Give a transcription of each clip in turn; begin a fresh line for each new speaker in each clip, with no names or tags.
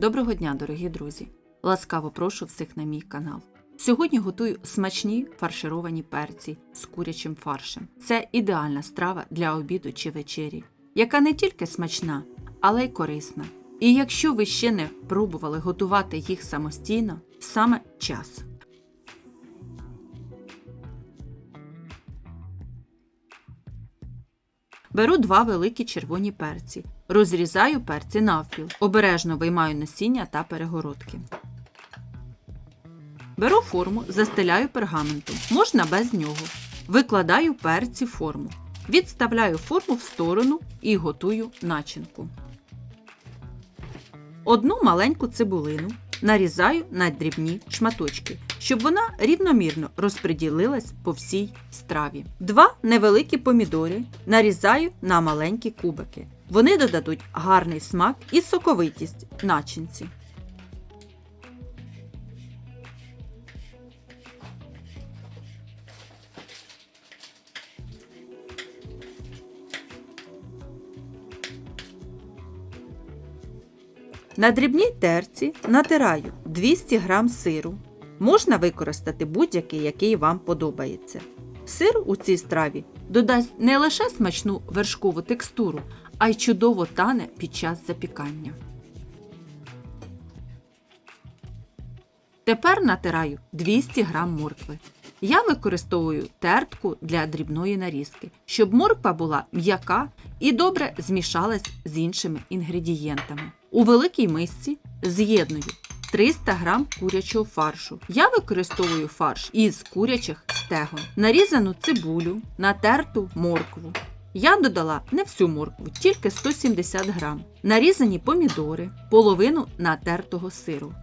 Доброго дня, дорогі друзі! Ласкаво прошу всіх на мій канал. Сьогодні готую смачні фаршировані перці з курячим фаршем. Це ідеальна страва для обіду чи вечері, яка не тільки смачна, але й корисна. І якщо ви ще не пробували готувати їх самостійно, саме час. Беру два великі червоні перці. Розрізаю перці навпіл. Обережно виймаю насіння та перегородки. Беру форму, застеляю пергаментом. Можна без нього. Викладаю перці форму. Відставляю форму в сторону і готую начинку. Одну маленьку цибулину нарізаю на дрібні шматочки, щоб вона рівномірно розподілилась по всій страві. Два невеликі помідори нарізаю на маленькі кубики. Вони додадуть гарний смак і соковитість начинці. На дрібній терці натираю 200 г сиру. Можна використати будь-який, який вам подобається. Сир у цій страві додасть не лише смачну вершкову текстуру, а й чудово тане під час запікання. Тепер натираю 200 г моркви. Я використовую тертку для дрібної нарізки, щоб морква була м'яка і добре змішалась з іншими інгредієнтами. У великій мисці з'єдную 300 г курячого фаршу. Я використовую фарш із курячих стегон, нарізану цибулю, натерту моркву. Я додала не всю моркву, тільки 170 грам, нарізані помідори, половину натертого сиру.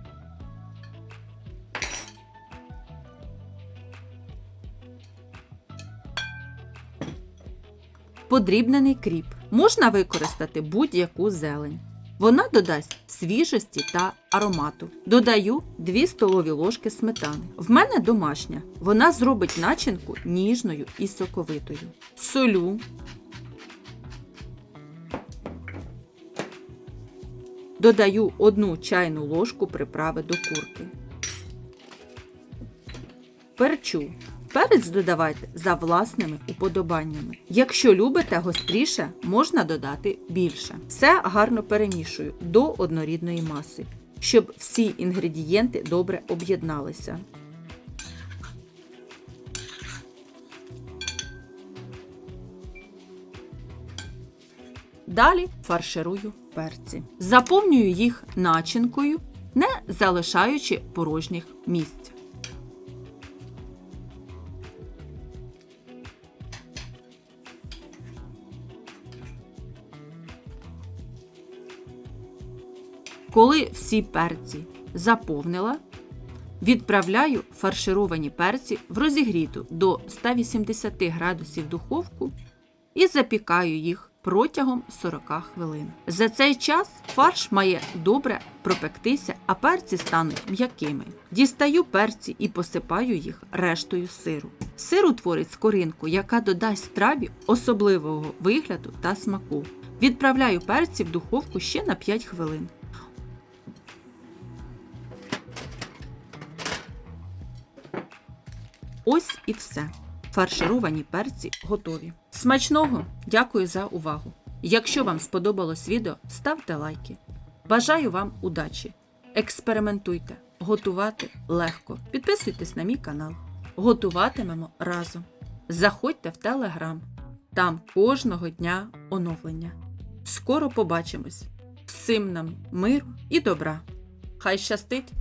Подрібнений кріп. Можна використати будь-яку зелень. Вона додасть свіжості та аромату. Додаю 2 столові ложки сметани. В мене домашня. Вона зробить начинку ніжною і соковитою. Солю. Додаю 1 чайну ложку приправи до курки. Перчу. Перець додавайте за власними уподобаннями. Якщо любите гостріше, можна додати більше. Все гарно перемішую до однорідної маси, щоб всі інгредієнти добре об'єдналися. Далі фарширую перці. Заповнюю їх начинкою, не залишаючи порожніх місць. Коли всі перці заповнила, відправляю фаршировані перці в розігріту до 180 градусів духовку і запікаю їх протягом 40 хвилин. За цей час фарш має добре пропектися, а перці стануть м'якими. Дістаю перці і посипаю їх рештою сиру. Сир утворить скоринку, яка додасть страві особливого вигляду та смаку. Відправляю перці в духовку ще на 5 хвилин. Ось і все. Фаршировані перці готові. Смачного! Дякую за увагу! Якщо вам сподобалось відео, ставте лайки. Бажаю вам удачі! Експериментуйте, готувати легко. Підписуйтесь на мій канал. Готуватимемо разом. Заходьте в телеграм. Там кожного дня оновлення. Скоро побачимось! Всім нам миру і добра! Хай щастить!